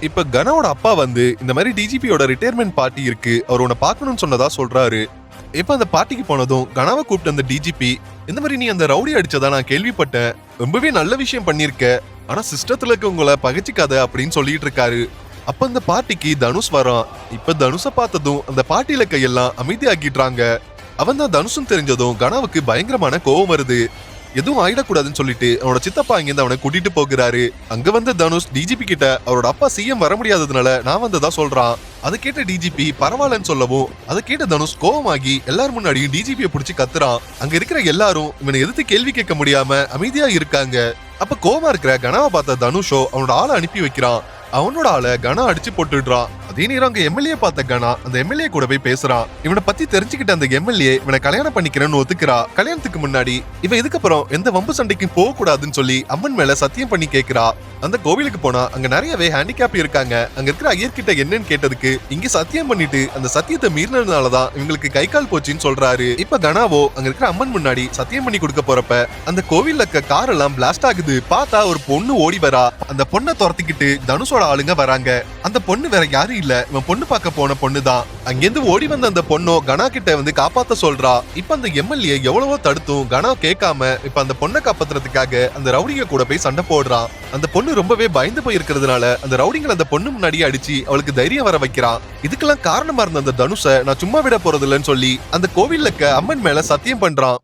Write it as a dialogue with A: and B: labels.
A: இப்ப கனாவோட அப்பா வந்து இந்த மாதிரி டிஜிபியோட ரிட்டையர்மெண்ட் பார்ட்டி இருக்கு. அவர் உன்னை பார்க்கணும்னு சொன்னதா சொல்றாரு. இப்ப அந்த பார்ட்டிக்கு போனதும் கனாவை கூப்பிட்ட அந்த டிஜிபி இந்த மாதிரி நீ அந்த ரவுடி அடிச்சதா நான் கேள்விப்பட்டேன். ரொம்பவே நல்ல விஷயம் பண்ணிருக்க ஆனா சிஸ்டத்துல இருக்கவங்கள பகிச்சிக்காத அப்படின்னு சொல்லிட்டு இருக்காரு. அப்ப அந்த பார்ட்டிக்கு தனுஷ் வரான். இப்ப தனுஷ பார்த்ததும் அந்த பார்ட்டியில கையெல்லாம் அமைதியாக்கிடுறாங்க. அவன் தான் தனுஷும் தெரிஞ்சதும் கனாவுக்கு பயங்கரமான கோவம் வருது. எதுவும் ஆயிடக்கூடாதுன்னு சொல்லிட்டு அவனோட சித்தப்பா இங்கிருந்து அவனை கூட்டிட்டு போகிறாரு. அங்க வந்த தனுஷ் டிஜிபி கிட்ட அவரோட அப்பா சிஎம் வர முடியாததுனால நான் வந்ததா சொல்றான். அதை கேட்ட டிஜிபி பரவாயில்லன்னு சொல்லவும். அதை கேட்ட தனுஷ் கோவமாகி எல்லார் முன்னாடியும் டிஜிபியை பிடிச்சி கத்துறான். அங்க இருக்கிற எல்லாரும் இவனை எதிர்த்து கேள்வி கேட்க முடியாம அமைதியா இருக்காங்க. அப்ப கோவமா இருக்கிற கனாவை பார்த்த தனுஷோ அவனோட ஆளை அனுப்பி வைக்கிறான். அவனோட ஆளை கனா அடிச்சு போட்டுடுறான். அதே நேரம் அங்க எம்எல்ஏ பார்த்த கனா அந்த எம்எல்ஏ கூட போய் பேசுறான் இவனை பத்தி தெரிஞ்சுக்கிட்ட அந்த எம்எல்ஏ இவனை கல்யாணம் பண்ணிக்கிறேன்னு ஒத்துக்கிறா. கல்யாணத்துக்கு முன்னாடி இவன் இதுக்கப்புறம் எந்த வம்பு சண்டைக்கும் போக கூடாதுன்னு சொல்லி அம்மன் மேல சத்தியம் பண்ணி கேக்குறா. அந்த கோவிலுக்கு போனா அங்க நிறையவே ஹேண்டிகேப் இருக்காங்க. அங்க இருக்கிற ஐயர்கிட்ட என்னன்னு கேட்டதுக்கு இங்க சத்தியம் பண்ணிட்டு அந்த சத்தியத்தை மீறினதுனாலதான் இவங்களுக்கு கை கால் போச்சுன்னு சொல்றாரு. இப்ப கனாவோ அங்க இருக்கிற அம்மன் முன்னாடி சத்தியம் பண்ணி கொடுக்க போறப்ப அந்த கோவில்ல இருக்க கார் எல்லாம் பிளாஸ்ட் ஆகுது. பார்த்தா ஒரு பொண்ணு ஓடி வரா. அந்த பொண்ணை துரத்திக்கிட்டு தனுஷோட ஆளுங்க வராங்க. அந்த பொண்ணு வேற யாரும் இல்ல இவன் பொண்ணு பார்க்க போன பொண்ணு தான் அங்கிருந்து ஓடி வந்த அந்த பொண்ணோ கனா கிட்ட வந்து காப்பாத்த சொல்றா. இப்ப அந்த எம்எல்ஏ எவ்வளவோ தடுத்தும் கனா கேட்காம இப்ப அந்த பொண்ணை காப்பாத்துறதுக்காக அந்த ரவுடிங்க கூட போய் சண்டை போடுறான் அந்த பொண்ணு ரொம்பவே பயந்து போயிருக்கிறதுனால அந்த ரவுடிங்களை அந்த பொண்ணு முன்னாடியே அடிச்சு அவளுக்கு தைரியம் வர வைக்கிறான் இதுக்கெல்லாம் காரணமா இருந்த அந்த தனுஷ நான் சும்மா விட போறது இல்லைன்னு சொல்லி அந்த கோவில்ல இருக்க அம்மன் மேல சத்தியம் பண்றான்.